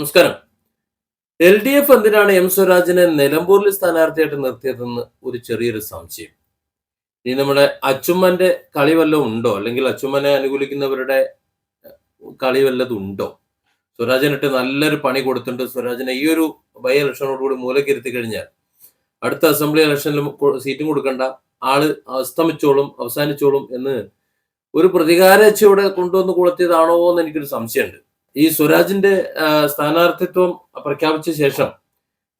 നമസ്കാരം. L D F എന്തിനാണ് M സ്വരാജിനെ നിലമ്പൂരിൽ സ്ഥാനാർത്ഥിയായിട്ട് നിർത്തിയതെന്ന് ഒരു ചെറിയൊരു സംശയം. ഇനി നമ്മുടെ അച്ചുമ്മന്റെ കളി വല്ലതും ഉണ്ടോ? അല്ലെങ്കിൽ അച്ചുമ്മനെ അനുകൂലിക്കുന്നവരുടെ കളി വല്ലതും ഉണ്ടോ? സ്വരാജിനിട്ട് നല്ലൊരു പണി കൊടുത്തിട്ടുണ്ട്. സ്വരാജിനെ ഈ ഒരു ബൈ ഇലക്ഷനോടുകൂടി മൂലക്കിരുത്തി കഴിഞ്ഞാൽ അടുത്ത അസംബ്ലി ഇലക്ഷനിലും കൊ- സീറ്റും കൊടുക്കണ്ട. ആൾ അസ്തമിച്ചോളും അവസാനിച്ചോളും എന്ന് ഒരു പ്രതികാരച്ചയോടെ കൊണ്ടുവന്ന് കൊളുത്തിയതാണോ എന്ന് എനിക്കൊരു സംശയമുണ്ട്. ഈ സ്വരാജിന്റെ സ്ഥാനാർത്ഥിത്വം പ്രഖ്യാപിച്ച ശേഷം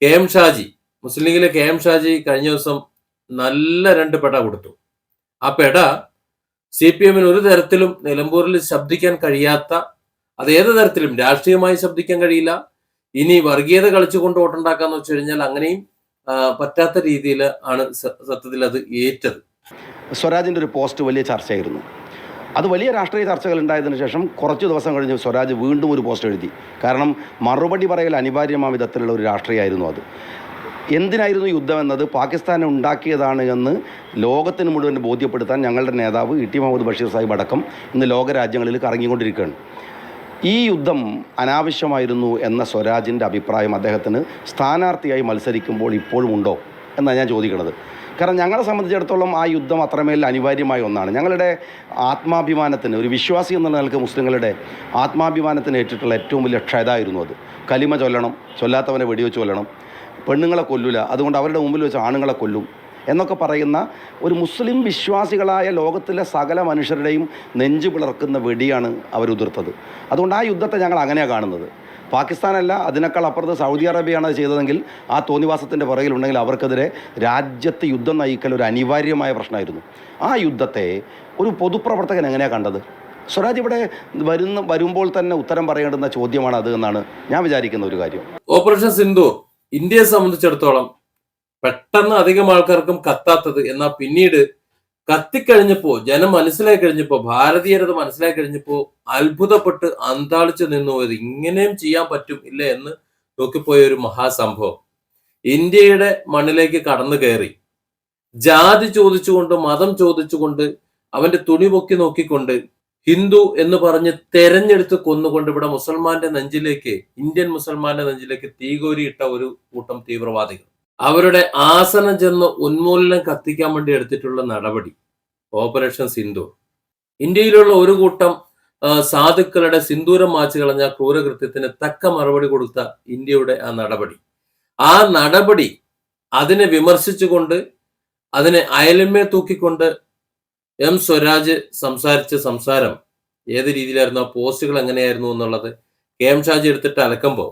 കെ എം ഷാജി മുസ്ലിം ലീഗിലെ കെ എം ഷാജി കഴിഞ്ഞ ദിവസം നല്ല രണ്ട് പെട കൊടുത്തു. ആ പെട സി പി എമ്മിന് ഒരു തരത്തിലും നിലമ്പൂരിൽ ശബ്ദിക്കാൻ കഴിയാത്ത അത് ഏത് തരത്തിലും രാഷ്ട്രീയമായി ശബ്ദിക്കാൻ കഴിയില്ല ഇനി വർഗീയത കളിച്ചുകൊണ്ട് വോട്ടുണ്ടാക്കാന്ന് വെച്ച് കഴിഞ്ഞാൽ അങ്ങനെയും പറ്റാത്ത രീതിയിൽ ആണ് സത്യത്തിൽ അത് ഏറ്റത്. സ്വരാജിന്റെ ഒരു പോസ്റ്റ് വലിയ ചർച്ചയായിരുന്നു. അത് വലിയ രാഷ്ട്രീയ ചർച്ചകൾ ഉണ്ടായതിനു ശേഷം കുറച്ച് ദിവസം കഴിഞ്ഞ് സ്വരാജ് വീണ്ടും ഒരു പോസ്റ്റ് എഴുതി. കാരണം മറുപടി പറയൽ അനിവാര്യമായ വിധത്തിലുള്ള ഒരു രാഷ്ട്രീയമായിരുന്നു അത്. എന്തിനായിരുന്നു യുദ്ധം എന്നത്? പാകിസ്ഥാനെ ഉണ്ടാക്കിയതാണ് എന്ന് ലോകത്തിന് മുഴുവൻ ബോധ്യപ്പെടുത്താൻ ഞങ്ങളുടെ നേതാവ് ഇ ടി മുഹമ്മദ് ബഷീർ സാഹിബ് അടക്കം ഇന്ന് ലോകരാജ്യങ്ങളിൽ കറങ്ങിക്കൊണ്ടിരിക്കുകയാണ്. ഈ യുദ്ധം അനാവശ്യമായിരുന്നു എന്ന സ്വരാജിന്റെ അഭിപ്രായം അദ്ദേഹത്തിന് സ്ഥാനാർത്ഥിയായി മത്സരിക്കുമ്പോൾ ഇപ്പോഴും ഉണ്ടോ? എന്നാണ് ഞാൻ ചോദിക്കുന്നത് കാരണം ഞങ്ങളെ സംബന്ധിച്ചിടത്തോളം ആ യുദ്ധം അത്രമേൽ അനിവാര്യമായ ഒന്നാണ്. ഞങ്ങളുടെ ആത്മാഭിമാനത്തിന് ഒരു വിശ്വാസി എന്ന നിലയ്ക്ക് മുസ്ലിങ്ങളുടെ ആത്മാഭിമാനത്തിന് ഏറ്റിട്ടുള്ള ഏറ്റവും വലിയ ക്ഷയതായിരുന്നു അത്. കലിമ ചൊല്ലണം ചൊല്ലാത്തവനെ വെടിവെച്ച് കൊല്ലണം പെണ്ണുങ്ങളെ കൊല്ലില്ല അതുകൊണ്ട് അവരുടെ മുമ്പിൽ വെച്ച് ആണുങ്ങളെ കൊല്ലും. എന്നൊക്കെ പറയുന്ന ഒരു മുസ്ലിം വിശ്വാസികളായ ലോകത്തിലെ സകല മനുഷ്യരുടെയും നെഞ്ചു പിളർക്കുന്ന വെടിയാണ് അവരുതിർത്തത് അതുകൊണ്ട് ആ യുദ്ധത്തെ ഞങ്ങൾ അങ്ങനെയാണ് കാണുന്നത്. പാകിസ്ഥാനല്ല അതിനേക്കാൾ അപ്പുറത്ത് സൗദി അറേബ്യയാണ് അത് ചെയ്തതെങ്കിൽ ആ തോന്നിവാസത്തിന്റെ പുറകിലുണ്ടെങ്കിൽ അവർക്കെതിരെ രാജ്യത്ത് യുദ്ധം നയിക്കൽ ഒരു അനിവാര്യമായ പ്രശ്നമായിരുന്നു. ആ യുദ്ധത്തെ ഒരു പൊതുപ്രവർത്തകൻ എങ്ങനെയാണ് കണ്ടത്? സ്വരാജ് ഇവിടെ വരുന്ന വരുമ്പോൾ തന്നെ ഉത്തരം പറയേണ്ടുന്ന ചോദ്യമാണ് അത് എന്നാണ് ഞാൻ വിചാരിക്കുന്ന ഒരു കാര്യം. ഓപ്പറേഷൻ സിന്ധു ഇന്ത്യയെ സംബന്ധിച്ചിടത്തോളം പെട്ടെന്ന് അധികം ആൾക്കാർക്കും കത്താത്തത്. എന്നാൽ പിന്നീട് കത്തിക്കഴിഞ്ഞപ്പോ ജനം മനസ്സിലായി കഴിഞ്ഞപ്പോ ഭാരതീയരത് മനസ്സിലായി കഴിഞ്ഞപ്പോ അത്ഭുതപ്പെട്ട് അന്താളിച്ചു നിന്നു. പോയത് ഇങ്ങനെയും ചെയ്യാൻ പറ്റും ഇല്ല എന്ന് നോക്കിപ്പോയ ഒരു മഹാസംഭവം. ഇന്ത്യയുടെ മണ്ണിലേക്ക് കടന്നു കയറി. ജാതി ചോദിച്ചുകൊണ്ട് മതം ചോദിച്ചുകൊണ്ട് അവന്റെ തുണി പൊക്കി നോക്കിക്കൊണ്ട് ഹിന്ദു എന്ന് പറഞ്ഞ് തെരഞ്ഞെടുത്ത് കൊന്നുകൊണ്ട് ഇവിടെ മുസൽമാന്റെ നെഞ്ചിലേക്ക് ഇന്ത്യൻ മുസൽമാന്റെ നെഞ്ചിലേക്ക് തീകോരിയിട്ട ഒരു കൂട്ടം തീവ്രവാദികൾ. അവരുടെ ആസനം ചെന്ന് ഉന്മൂലനം കത്തിക്കാൻ വേണ്ടി എടുത്തിട്ടുള്ള നടപടി ഓപ്പറേഷൻ സിന്ധു ഇന്ത്യയിലുള്ള ഒരു കൂട്ടം സാധുക്കളുടെ സിന്ദൂരം മാച്ചു കളഞ്ഞ ക്രൂരകൃത്യത്തിന് തക്ക മറുപടി കൊടുത്ത ഇന്ത്യയുടെ ആ നടപടി. ആ നടപടി അതിനെ വിമർശിച്ചുകൊണ്ട് അതിനെ അയലമ്മേ തൂക്കിക്കൊണ്ട് എം സ്വരാജ് സംസാരിച്ച സംസാരം ഏത് രീതിയിലായിരുന്നു ആ പോസ്റ്റുകൾ എങ്ങനെയായിരുന്നു എന്നുള്ളത് കെ എം ഷാജി എടുത്തിട്ട് അലക്കുമ്പോൾ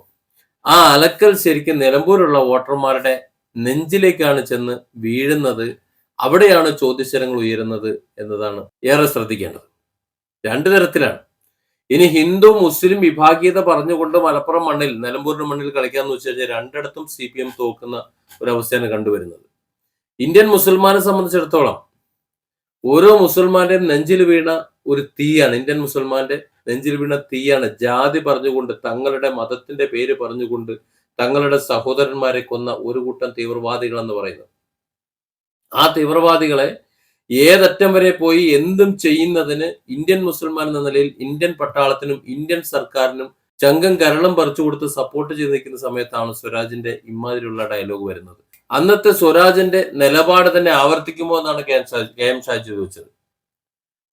ആ അലക്കൽ ശരിക്കും നിലമ്പൂരുള്ള വോട്ടർമാരുടെ നെഞ്ചിലേക്കാണ് ചെന്ന് വീഴുന്നത്. അവിടെയാണ് ചോദ്യശരങ്ങൾ ഉയരുന്നത് എന്നതാണ് ഏറെ ശ്രദ്ധിക്കേണ്ടത്. രണ്ടു തരത്തിലാണ്. ഇനി ഹിന്ദു മുസ്ലിം വിഭാഗീയത പറഞ്ഞുകൊണ്ട് മലപ്പുറം മണ്ണിൽ നിലമ്പൂരിന്റെ മണ്ണിൽ കളിക്കാന്ന് വെച്ച് കഴിഞ്ഞാൽ രണ്ടിടത്തും സി പി എം തോക്കുന്ന ഒരവസ്ഥയാണ് കണ്ടുവരുന്നത്. ഇന്ത്യൻ മുസൽമാനെ സംബന്ധിച്ചിടത്തോളം ഓരോ മുസൽമാന്റെയും നെഞ്ചിൽ വീണ ഒരു തീയാണ് ഇന്ത്യൻ മുസൽമാന്റെ നെഞ്ചിൽ വീണ തീയാണ് ജാതി പറഞ്ഞുകൊണ്ട് തങ്ങളുടെ മതത്തിന്റെ പേര് പറഞ്ഞുകൊണ്ട് തങ്ങളുടെ സഹോദരന്മാരെ കൊന്ന ഒരു കൂട്ടം തീവ്രവാദികൾ എന്ന് പറയുന്നത് ആ തീവ്രവാദികളെ ഏതറ്റം വരെ പോയി എന്തും ചെയ്യുന്നതിന് ഇന്ത്യൻ മുസൽമാൻ എന്ന നിലയിൽ ഇന്ത്യൻ പട്ടാളത്തിനും ഇന്ത്യൻ സർക്കാരിനും ചങ്കം കരളം പറിച്ചു കൊടുത്ത് സപ്പോർട്ട് ചെയ്ത് നിൽക്കുന്ന സമയത്താണ് സ്വരാജിന്റെ ഇമാതിരിയുള്ള ഡയലോഗ് വരുന്നത്. അന്നത്തെ സ്വരാജിന്റെ നിലപാട് തന്നെ ആവർത്തിക്കുമോ എന്നാണ് K M Shaji K M Shaji ചോദിച്ചത്.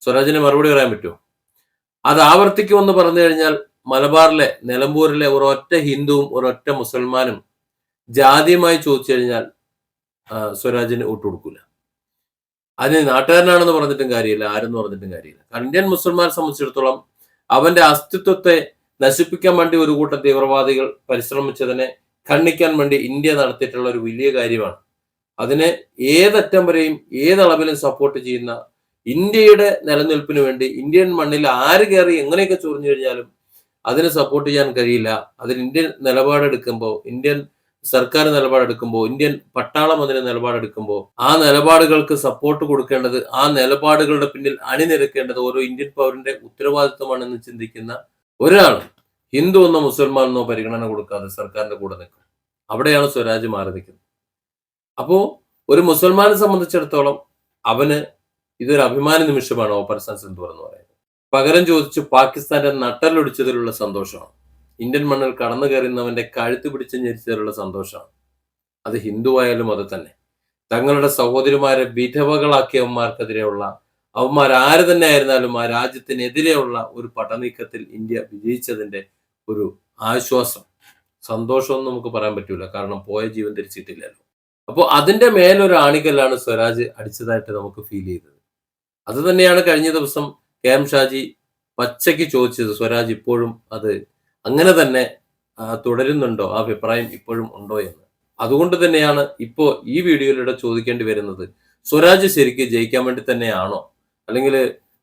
സ്വരാജിന് മറുപടി പറയാൻ പറ്റുമോ? അത് ആവർത്തിക്കുമെന്ന് പറഞ്ഞു കഴിഞ്ഞാൽ മലബാറിലെ നിലമ്പൂരിലെ ഒരൊറ്റ ഹിന്ദുവും ഒരൊറ്റ മുസൽമാനും ജാതിയുമായി ചോദിച്ചു കഴിഞ്ഞാൽ സ്വരാജിന് വോട്ട് കൊടുക്കൂല. അതിന് നാട്ടുകാരനാണെന്ന് പറഞ്ഞിട്ടും കാര്യമില്ല ആരെന്ന് പറഞ്ഞിട്ടും കാര്യമില്ല. കാരണം ഇന്ത്യൻ മുസൽമാനെ സംബന്ധിച്ചിടത്തോളം അവന്റെ അസ്തിത്വത്തെ നശിപ്പിക്കാൻ വേണ്ടി ഒരു കൂട്ടം തീവ്രവാദികൾ പരിശ്രമിച്ചതിനെ ഖണ്ഡിക്കാൻ വേണ്ടി ഇന്ത്യ നടത്തിയിട്ടുള്ള ഒരു വലിയ കാര്യമാണ്. അതിനെ ഏതറ്റം വരെയും ഏതളവിലും സപ്പോർട്ട് ചെയ്യുന്ന ഇന്ത്യയുടെ നിലനിൽപ്പിന് വേണ്ടി ഇന്ത്യൻ മണ്ണിൽ ആര് കയറി എങ്ങനെയൊക്കെ ചൊറിഞ്ഞു കഴിഞ്ഞാലും അതിനെ സപ്പോർട്ട് ചെയ്യാൻ കഴിയില്ല. അതിന് ഇന്ത്യൻ നിലപാടെടുക്കുമ്പോൾ ഇന്ത്യൻ സർക്കാർ നിലപാടെടുക്കുമ്പോൾ ഇന്ത്യൻ പട്ടാളം അതിന് നിലപാടെടുക്കുമ്പോൾ ആ നിലപാടുകൾക്ക് സപ്പോർട്ട് കൊടുക്കേണ്ടത് ആ നിലപാടുകളുടെ പിന്നിൽ അണിനിരക്കേണ്ടത് ഓരോ ഇന്ത്യൻ പൗരന്റെ ഉത്തരവാദിത്വമാണെന്ന് ചിന്തിക്കുന്ന ഒരാൾ ഹിന്ദു എന്നോ മുസൽമാൻ എന്നോ പരിഗണന കൊടുക്കാതെ സർക്കാരിന്റെ കൂടെ നിൽക്കും. അവിടെയാണ് സ്വരാജ് മാറി നിൽക്കുന്നത്. അപ്പോ ഒരു മുസൽമാനെ സംബന്ധിച്ചിടത്തോളം അവന് ഇതൊരു അഭിമാന നിമിഷമാണ് ഓപ്പറേഷൻ സെൻസ് എന്ന് പറയുന്നത്. പകരം ചോദിച്ച് പാകിസ്ഥാന്റെ നട്ടലൊടിച്ചതിലുള്ള സന്തോഷമാണ്. ഇന്ത്യൻ മണ്ണിൽ കടന്നു കയറുന്നവന്റെ കഴുത്ത് പിടിച്ച് ഞെരിച്ചതിലുള്ള സന്തോഷമാണ്. അത് ഹിന്ദുവായാലും അത് തന്നെ. തങ്ങളുടെ സഹോദരിമാരെ വിധവകളാക്കിയവന്മാർക്കെതിരെയുള്ള അവന്മാർ ആര് തന്നെ ആയിരുന്നാലും ആ രാജ്യത്തിനെതിരെയുള്ള ഒരു പടനീക്കത്തിൽ ഇന്ത്യ വിജയിച്ചതിന്റെ ഒരു ആശ്വാസം. സന്തോഷമൊന്നും നമുക്ക് പറയാൻ പറ്റൂല. കാരണം പോയ ജീവൻ തിരിച്ചിട്ടില്ലല്ലോ. അപ്പോൾ അതിന്റെ മേലൊരു ആണിക്കല്ലാണ് സ്വരാജ് അടിച്ചതായിട്ട് നമുക്ക് ഫീൽ ചെയ്തത്. അത് തന്നെയാണ് കഴിഞ്ഞ ദിവസം കെ എം ഷാജി പച്ചയ്ക്ക് ചോദിച്ചത് സ്വരാജ് ഇപ്പോഴും അത് അങ്ങനെ തന്നെ തുടരുന്നുണ്ടോ? ആ അഭിപ്രായം ഇപ്പോഴും ഉണ്ടോ എന്ന്. അതുകൊണ്ട് തന്നെയാണ് ഇപ്പോ ഈ വീഡിയോയിലൂടെ ചോദിക്കേണ്ടി വരുന്നത് സ്വരാജ് ശരിക്ക് ജയിക്കാൻ വേണ്ടി തന്നെയാണോ? അല്ലെങ്കിൽ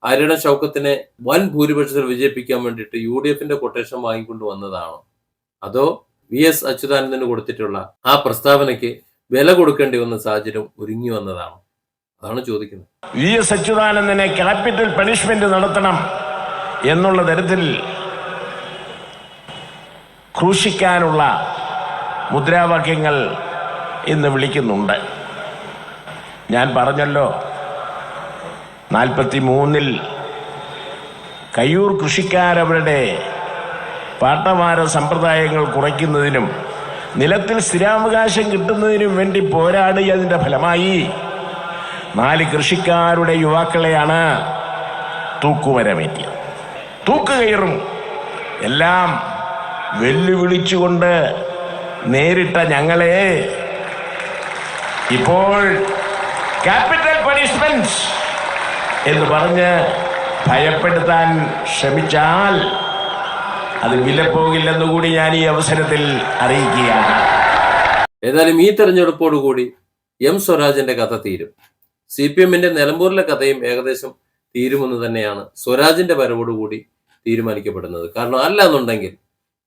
ആര്യട ശൗക്കത്തിനെ വൻ ഭൂരിപക്ഷത്തിൽ വിജയിപ്പിക്കാൻ വേണ്ടിയിട്ട് യു ഡി എഫിന്റെ കൊട്ടേഷൻ വാങ്ങിക്കൊണ്ട് വന്നതാണോ? അതോ വി എസ് അച്യുതാനന്ദന് കൊടുത്തിട്ടുള്ള ആ പ്രസ്താവനയ്ക്ക് വില കൊടുക്കേണ്ടി വന്ന സാഹചര്യം ഒരുങ്ങി വന്നതാണോ? അതാണ് ചോദിക്കുന്നത്. വി എസ് അച്യുതാനന്ദനെ ക്യാപിറ്റൽ പണിഷ്മെന്റ് നടത്തണം എന്നുള്ള തരത്തിൽ ക്രൂശിക്കാനുള്ള മുദ്രാവാക്യങ്ങൾ ഇന്ന് വിളിക്കുന്നുണ്ട്. ഞാൻ പറഞ്ഞല്ലോ നാൽപ്പത്തി മൂന്നിൽ കയ്യൂർ കൃഷിക്കാരവരുടെ പാട്ടമാര സമ്പ്രദായങ്ങൾ കുറയ്ക്കുന്നതിനും നിലത്തിൽ സ്ഥിരാവകാശം കിട്ടുന്നതിനും വേണ്ടി പോരാടിയതിന്റെ ഫലമായി നാല് കൃഷിക്കാരുടെ യുവാക്കളെയാണ് തൂക്കുമരമേറ്റിയത്. തൂക്കുകയറും എല്ലാം വെല്ലുവിളിച്ചുകൊണ്ട് നേരിട്ട ഞങ്ങളെ ഇപ്പോൾ ക്യാപിറ്റൽ പണിഷ്മെന്റ് എന്ന് പറഞ്ഞ് ഭയപ്പെടുത്താൻ ശ്രമിച്ചാൽ അത് വിലപ്പോകില്ലെന്ന് കൂടി ഞാൻ ഈ അവസരത്തിൽ അറിയിക്കുകയാണ്. ഏതായാലും ഈ തെരഞ്ഞെടുപ്പോടുകൂടി എം സ്വരാജിന്റെ കഥ തീരും. സി പി എമ്മിന്റെ നിലമ്പൂരിലെ കഥയും ഏകദേശം തീരുമെന്ന് തന്നെയാണ് സ്വരാജിന്റെ വരവോടുകൂടി തീരുമാനിക്കപ്പെടുന്നത്. കാരണം അല്ല എന്നുണ്ടെങ്കിൽ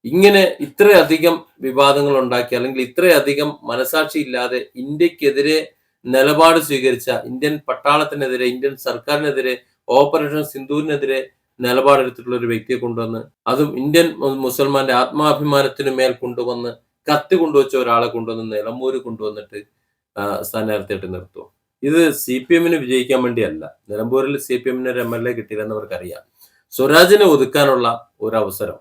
ഇങ്ങനെ ഇത്രയധികം വിവാദങ്ങൾ ഉണ്ടാക്കി അല്ലെങ്കിൽ ഇത്രയധികം മനസാക്ഷി ഇല്ലാതെ ഇന്ത്യക്കെതിരെ നിലപാട് സ്വീകരിച്ച ഇന്ത്യൻ പട്ടാളത്തിനെതിരെ ഇന്ത്യൻ സർക്കാരിനെതിരെ ഓപ്പറേഷൻ സിന്ധുവിനെതിരെ നിലപാടെടുത്തിട്ടുള്ള ഒരു വ്യക്തിയെ കൊണ്ടുവന്ന് അതും ഇന്ത്യൻ മുസൽമാന്റെ ആത്മാഭിമാനത്തിനു മേൽ കൊണ്ടുവന്ന് കത്തി കൊണ്ടുവച്ച ഒരാളെ കൊണ്ടുവന്ന് നിലമ്പൂര് കൊണ്ടുവന്നിട്ട് സ്ഥാനാർത്ഥിയായിട്ട് നിർത്തും. ഇത് സി പി എമ്മിന് വിജയിക്കാൻ വേണ്ടിയല്ല നിലമ്പൂരിൽ സി പി എമ്മിന് ഒരു എം എൽ എ കിട്ടിയില്ലെന്ന് അവർക്കറിയാം സ്വരാജിനെ ഒതുക്കാനുള്ള ഒരു അവസരം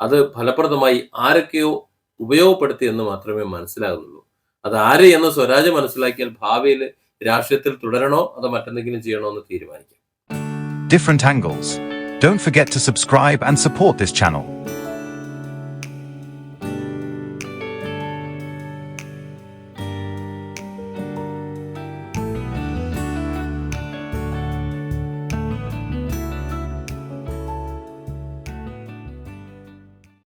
അത് ഫലപ്രദമായി ആരൊക്കെയോ ഉപയോഗപ്പെടുത്തി എന്ന് മാത്രമേ മനസ്സിലാകുന്നുള്ളൂ അത് ആര് എന്ന് സ്വരാജ് മനസ്സിലാക്കിയാൽ ഭാവിയിൽ രാഷ്ട്രീയത്തിൽ തുടരണോ അതോ മറ്റെന്തെങ്കിലും ചെയ്യണോ എന്ന് തീരുമാനിക്കാം different angles. Don't forget to subscribe and support this channel.